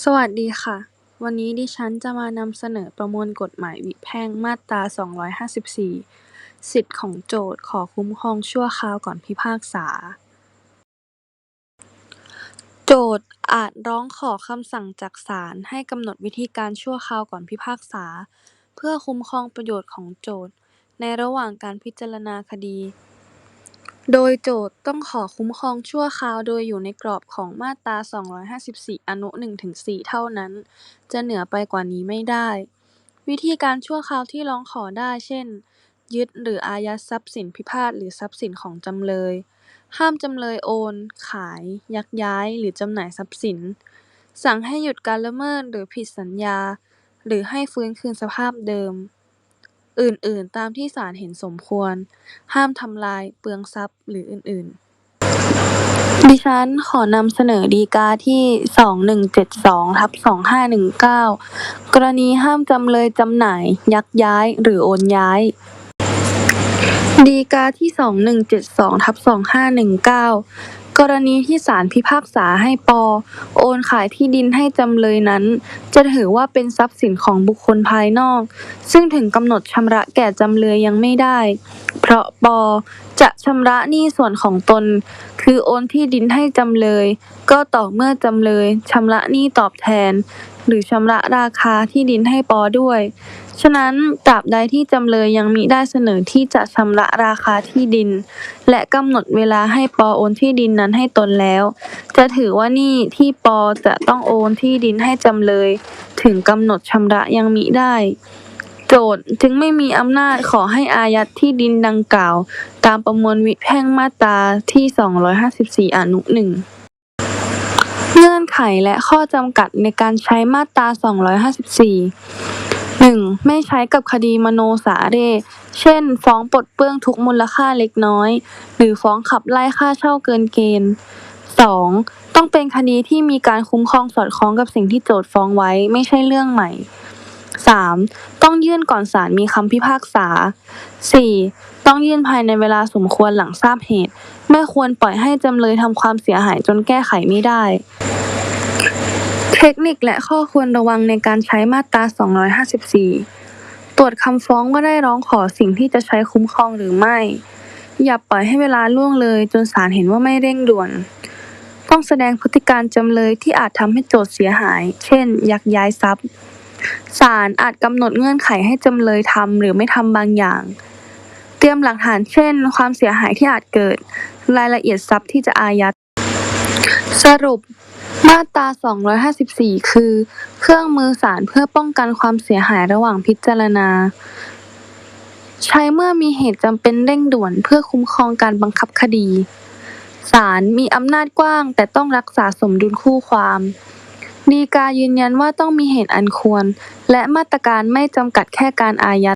สวัสดีค่ะ วันนี้ดิฉันจะมานำเสนอประมวลกฎหมายวิแพ่ง มาตราสองร้อยห้าสิบสี่สิทธิของโจทก์ขอคุ้มครองชั่วคราวก่อนพิพากษา โจทก์อาจร้องขอคำสั่งจากศาลให้กำหนดวิธีการชั่วคราวก่อนพิพากษา เพื่อคุ้มครองประโยชน์ของโจทก์ในระหว่างการพิจารณาคดี โดยโจทก์ต้องขอคุ้มครองชั่วคราวโดยอยู่ในกรอบของมาตราสองร้อยห้าสิบสี่อนุหนึ่งถึงสี่เท่านั้น จะเหนือไปกว่านี้ไม่ได้ วิธีการชั่วคราวที่ร้องขอได้ เช่น ยึดหรืออายัดทรัพย์สินพิพาทหรือทรัพย์สินของจำเลย ห้ามจำเลยโอน ขาย ยักย้าย หรือจำหน่ายทรัพย์สิน สั่งให้หยุดการละเมิดหรือผิดสัญญา หรือให้ฟื้นคืนสภาพเดิม อื่นอื่นตามที่ศาลเห็นสมควร ห้ามทำลาย เปลืองทรัพย์ หรืออื่นอื่น ดิฉันขอนำเสนอฎีกาที่ 2172/2519 กรณีห้ามจำเลยจำหน่าย ยักย้าย หรือโอนย้ายฎีกาที่ 2172/2519 กรณีที่ศาลพิพากษาให้ป.โอนขายที่ดินให้จำเลยนั้น จะถือว่าเป็นทรัพย์สินของบุคคลภายนอก ซึ่งถึงกำหนดชำระแก่จำเลยยังไม่ได้ เพราะป.จะชำระหนี้ส่วนของตน คือโอนที่ดินให้จำเลย ก็ต่อเมื่อจำเลยชำระหนี้ตอบแทน หรือชำระราคาที่ดินให้ป.ด้วย ฉะนั้นตราบใดที่จำเลยยังมิได้เสนอที่จะชำระราคาที่ดินและกำหนดเวลาให้ป.โอนที่ดินนั้นให้ตนแล้ว จะถือว่าหนี้ที่ป.จะต้องโอนที่ดินให้จำเลย ถึงกำหนดชำระยังมิได้ โจทก์จึงไม่มีอำนาจขอให้อายัดที่ดินดังกล่าว ตามประมวลวิแพ่งมาตราที่สองร้อนุหนึ่งเงื่อนไขและข้อจำกัดในการใช้มาตราสองร้อย หนึ่งไม่ใช้กับคดีมโนสาเร่ เช่น ฟ้องปลดเปลื้องทุกมูลค่าเล็กน้อย หรือฟ้องขับไล่ค่าเช่าเกินเกณฑ์สองต้องเป็นคดีที่มีการคุ้มครองสอดคล้องกับสิ่งที่โจทก์ฟ้องไว้ไม่ใช่เรื่องใหม่สามต้องยื่นก่อนศาลมีคำพิพากษาสี่ต้องยื่นภายในเวลาสมควรหลังทราบเหตุ ไม่ควรปล่อยให้จำเลยทำความเสียหายจนแก้ไขไม่ได้ เทคนิคและข้อควรระวังในการใช้มาตราสองร้อยห้าสิบสี่ตรวจคำฟ้องว่าได้ร้องขอสิ่งที่จะใช้คุ้มครองหรือไม่ อย่าปล่อยให้เวลาล่วงเลยจนศาลเห็นว่าไม่เร่งด่วน ต้องแสดงพฤติการจำเลยที่อาจทำให้โจทก์เสียหาย เช่น ยักย้ายทรัพย์ ศาลอาจกำหนดเงื่อนไขให้จำเลยทำหรือไม่ทำบางอย่าง เตรียมหลักฐานเช่น ความเสียหายที่อาจเกิด รายละเอียดทรัพย์ที่จะอายัด สรุป มาตราสองร้อยห้าสิบสี่คือ เครื่องมือศาลเพื่อป้องกันความเสียหายระหว่างพิจารณา ใช้เมื่อมีเหตุจำเป็นเร่งด่วนเพื่อคุ้มครองการบังคับคดี ศาลมีอำนาจกว้าง แต่ต้องรักษาสมดุลคู่ความฎีกายืนยันว่าต้องมีเหตุอันควร และมาตรการไม่จำกัดแค่การอายัด